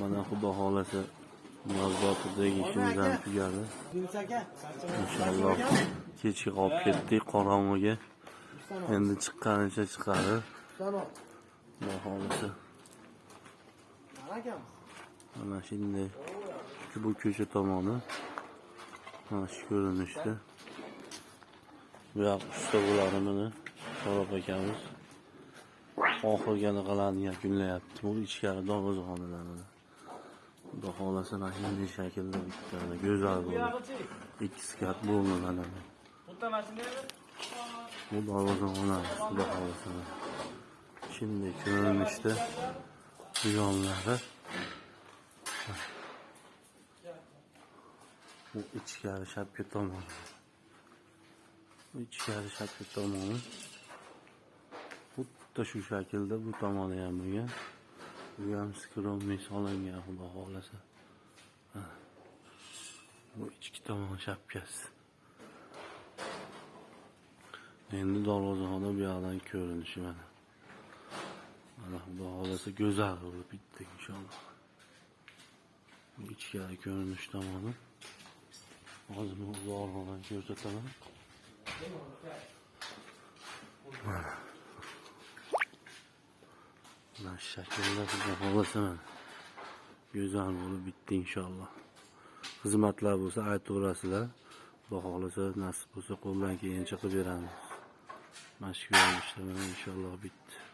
mana xudo xohlasa niyozbotirdagi ishimiz ham tugadi inshaalloh kechga qolib ketdik qorong'iga endi chiqqanicha chiqadi xudo xohlasa mana shunday bu ko'cha tomoni mana shu ko'rinishda bu yoq uchta bo'ladi mana sharob akamiz oxirgi anaqalarni yakunlayapti bu ichkari dorixonalar mana xudo xohlasa mana shunday shaklda bitta mana go'zal bo'ladi ikki skat bo'linadi bu dorixona xudo xohlasa shunday ko'rinishda bu yonlari bu ichkari chapga tomoni bu ichkari chapga tomoni xuddi shu shaklda bu ham bo'lgan bu ham skromniy solingan xudo xohlasa Ha. bu ichki tomon shapkasi endi darvozaxona bu yoqdan ko'rinishi mana mana xudo xohlasa go'zal bo'lib bitdi inshaalloh bu ichkari ko'rinish tomoni hozir bu dorixonani ko'rsataman mana shaklda xudo xohlasa mana go'zal bo'lib bitdi inshaalloh xizmatlar bo'lsa aytaverasizlar xudo xohlasa nasib bo'lsa qo'ldan kelgancha qilib beramiz mana shu mana inshaalloh bitdi